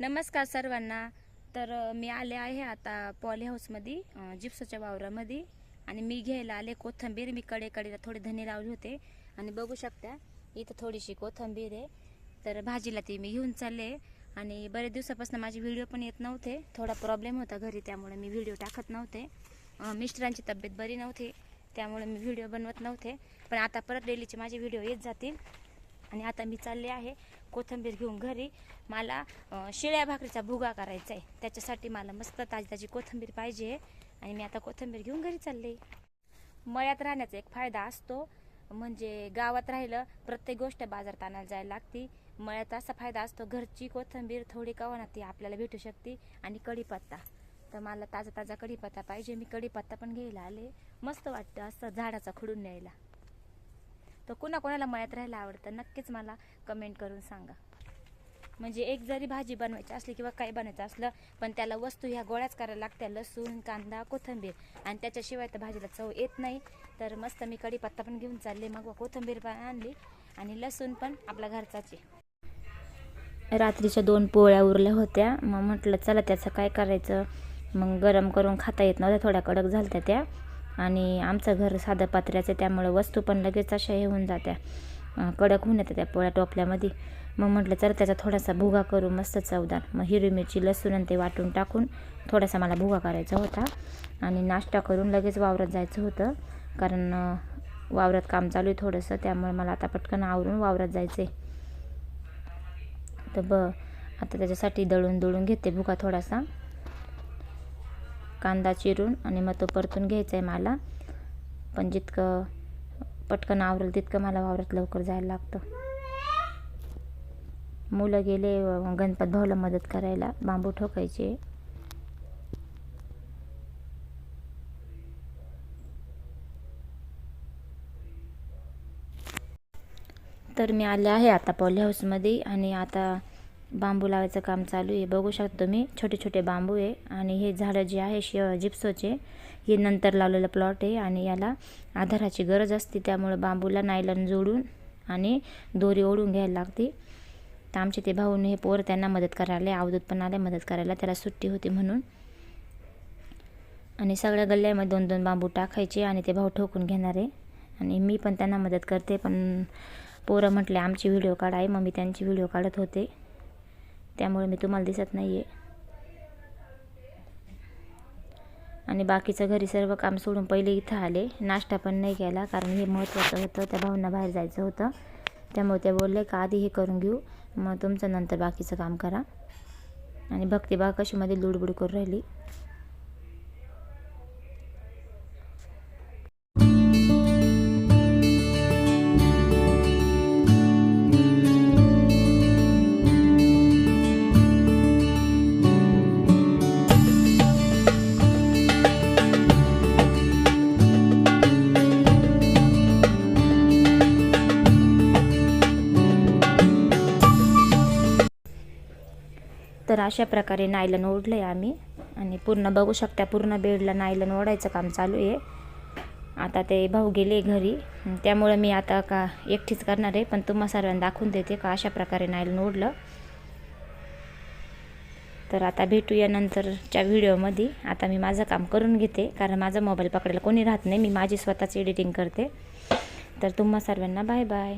नमस्कार सर्वांना. तर मी आले आहे आता पॉली हाऊसमध्ये अ, जिप्सच्या वावरामध्ये आणि मी घ्यायला आले कोथंबीर. मी कडेकडीला थोडे धने लावले होते. आणि बघू शकता इथं थोडीशी कोथंबीर आहे. तर भाजीला ती मी घेऊन चालले. आणि बरेच दिवसापासून माझे व्हिडिओ पण येत नव्हते. थोडा प्रॉब्लेम होता घरी त्यामुळे मी व्हिडिओ टाकत नव्हते. मिस्टरांची तब्येत बरी नव्हती त्यामुळे मी व्हिडिओ बनवत नव्हते. पण आता परत डेलीचे माझे व्हिडिओ येत जातील. आणि आता मी चालले आहे कोथिंबीर घेऊन घरी. मला शिळ्या भाकरीचा भुगा करायचा आहे. त्याच्यासाठी मला मस्त ताजी ताजी कोथिंबीर पाहिजे. आणि मी आता कोथिंबीर घेऊन घरी चालले. मळ्यात राहण्याचा एक फायदा असतो. म्हणजे गावात राहिलं प्रत्येक गोष्ट बाजारात आणायला जायला लागती. मळ्यात असा फायदा असतो घरची कोथिंबीर थोडी कवाना ती आपल्याला भेटू शकते. आणि कढीपत्ता. तर मला ताजा ताजा कढीपत्ता पाहिजे. मी कढीपत्ता पण घ्यायला आले. मस्त वाटतं असं झाडाचा खुडून न्यायला. तर कोणाकोणाला मळ्यात राहायला आवडतं? नक्कीच मला कमेंट करून सांगा. म्हणजे एक जरी भाजी बनवायची असली किंवा काही बनवायचं असलं पण त्याला वस्तू ह्या गोळ्याच करायला लागत्या. लसूण कांदा कोथिंबीर. आणि त्याच्याशिवाय तर भाजीला चव येत नाही. तर मस्त मी कढीपत्ता पण घेऊन चालले मग कोथिंबीर पण आणली आणि लसूण पण आपला घरचाच रात्रीच्या दोन पोळ्या उरल्या होत्या. मग म्हटलं चला त्याचं काय करायचं? मग गरम करून खाता येत नव्हत्या थोड्या कडक झालत्या त्या. आणि आमचं घर साधं पात्र्याचं आहे, त्यामुळे वस्तू पण लगेच अशा हे होऊन जात्या. कडक होऊन येतात त्या पोळ्या टोपल्यामध्ये. मग म्हटलं तर त्याचा थोडासा भुगा करू मस्त चवदार. मग हिरवी मिरची लसूण आणि ते वाटून टाकून थोडासा मला भुगा करायचा होता. आणि नाश्ता करून लगेच वावरात जायचं होतं. कारण वावरात काम चालू आहे थोडंसं त्यामुळे मला आता पटकन आवरून वावरात जायचं आहे तर ब आता त्याच्यासाठी दळून दळून घेते भुका थोडासा. कांदा चिरून आणि मग तो परतून घ्यायचा आहे मला. पण जितकं पटकन आवरेल तितकं मला वावरात लवकर जायला लागतं. मुलं गेले गणपत भाऊला मदत करायला. बांबू ठोकायचे. तर मी आले आहे आता पॉली हाऊसमध्ये आणि आता बांबू लावायचं काम चालू आहे. बघू शकता तुम्ही छोटे छोटे बांबू आहे आणि हे झाडं जे आहे शि जिप्सोचे हे नंतर लावलेलं प्लॉट आहे आणि याला आधाराची गरज असते. त्यामुळे बांबूला नायलन जोडून आणि दोरी ओढून घ्यायला लागते. तर आमचे ते भाऊन हे पोर त्यांना मदत करायला अवधूत पण आले मदत करायला. त्याला सुट्टी होती म्हणून. आणि सगळ्या गल्ल्यामध्ये दोन दोन बांबू टाकायचे आणि ते भाऊ ठोकून घेणार. आहे आणि मी पण त्यांना मदत करते पण पोरं म्हटले आमची व्हिडिओ काढाय मग मी त्यांची व्हिडिओ काढत होते. त्यामुळे मी तुम्हाला दिसत नाही आहे आणि बाकीचं घरी सर्व काम सोडून पहिले इथं आले. नाश्ता पण नाही केला कारण हे महत्त्वाचं होतं. त्या भाऊंना बाहेर जायचं होतं. त्यामुळे ते बोलले का आधी हे करून घेऊ? मग तुमचं नंतर बाकीचं काम करा. आणि भक्ती बा कशीमध्ये लुडबुड करून राहिली. तर अशा प्रकारे नायलन ओढलं आहे आम्ही. आणि पूर्ण बघू शकता पूर्ण बेडला नायलन ओढायचं काम चालू आहे. आता ते भाऊ गेले घरी. त्यामुळे मी आता का एकटीच करणार आहे पण तुम्हा सर्वांना दाखवून देते का अशा प्रकारे नायलन ओढलं. तर आता भेटूया नंतरच्या व्हिडिओमध्ये. आता मी माझं काम करून घेते कारण माझा मोबाईल पकडायला कोणी राहत नाही. मी माझी स्वतःच एडिटिंग करते. तर तुम्हा सर्वांना बाय बाय.